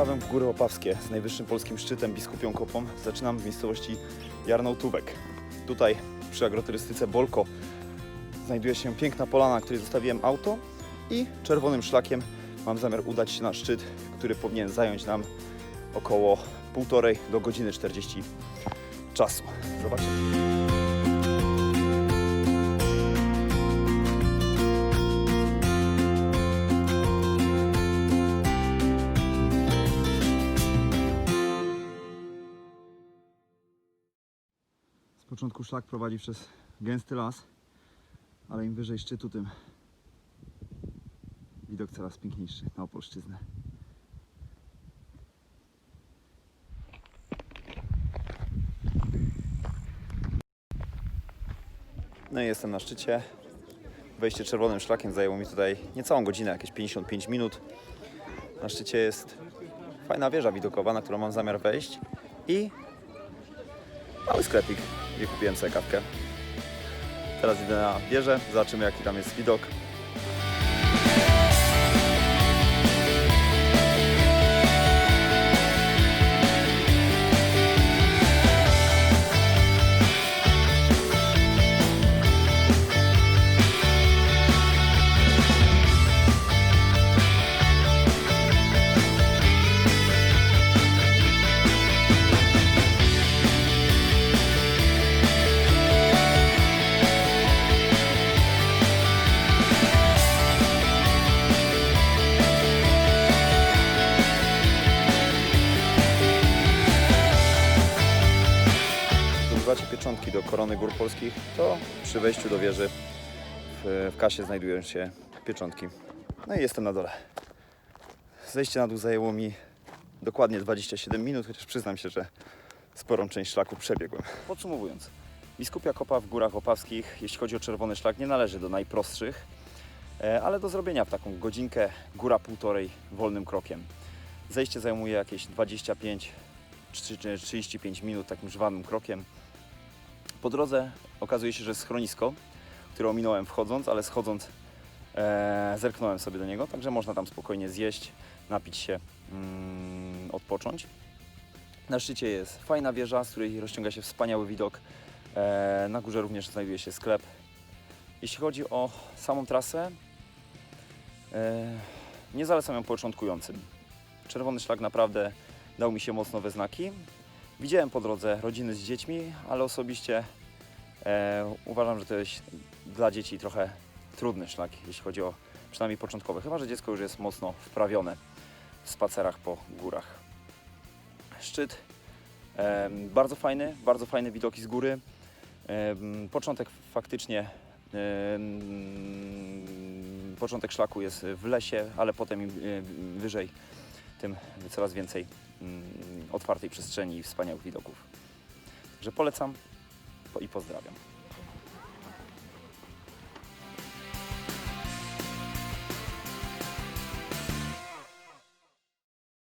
Wyprawę w Góry Opawskie z najwyższym polskim szczytem Biskupią Kopą zaczynam w miejscowości Jarnołtówek. Tutaj przy agroturystyce Bolko znajduje się piękna polana, na której zostawiłem auto i czerwonym szlakiem mam zamiar udać się na szczyt, który powinien zająć nam około półtorej do godziny 40 czasu. Zobaczymy. Z początku szlak prowadzi przez gęsty las, ale im wyżej szczytu, tym widok coraz piękniejszy na Opolszczyznę. No i jestem na szczycie. Wejście czerwonym szlakiem zajęło mi tutaj niecałą godzinę, jakieś 55 minut. Na szczycie jest fajna wieża widokowa, na którą mam zamiar wejść i mały sklepik, gdzie kupiłem sobie kawkę. Teraz idę na wieżę, zobaczymy jaki tam jest widok. Pieczątki do korony gór polskich, to przy wejściu do wieży w, w kasie znajdują się pieczątki. No i jestem na dole. Zejście na dół zajęło mi dokładnie 27 minut, chociaż przyznam się, że sporą część szlaku przebiegłem. Podsumowując, Biskupia Kopa w Górach Opawskich, jeśli chodzi o czerwony szlak, nie należy do najprostszych, e, ale do zrobienia w taką godzinkę, góra półtorej, wolnym krokiem. Zejście zajmuje jakieś 25 czy 35 minut takim żwanym krokiem. Po drodze okazuje się, że jest schronisko, które ominąłem wchodząc, ale schodząc e, zerknąłem sobie do niego, także można tam spokojnie zjeść, napić się, mm, odpocząć. Na szczycie jest fajna wieża, z której rozciąga się wspaniały widok. E, na górze również znajduje się sklep. Jeśli chodzi o samą trasę, e, nie zalecam ją początkującym. Czerwony szlak naprawdę dał mi się mocno we znaki. Widziałem po drodze rodziny z dziećmi, ale osobiście e, uważam, że to jest dla dzieci trochę trudny szlak, jeśli chodzi o przynajmniej początkowy. Chyba, że dziecko już jest mocno wprawione w spacerach po górach. Szczyt e, bardzo fajny, bardzo fajne widoki z góry. E, początek faktycznie e, początek szlaku jest w lesie, ale potem im e, wyżej, tym coraz więcej otwartej przestrzeni i wspaniałych widoków. Także polecam po- i pozdrawiam.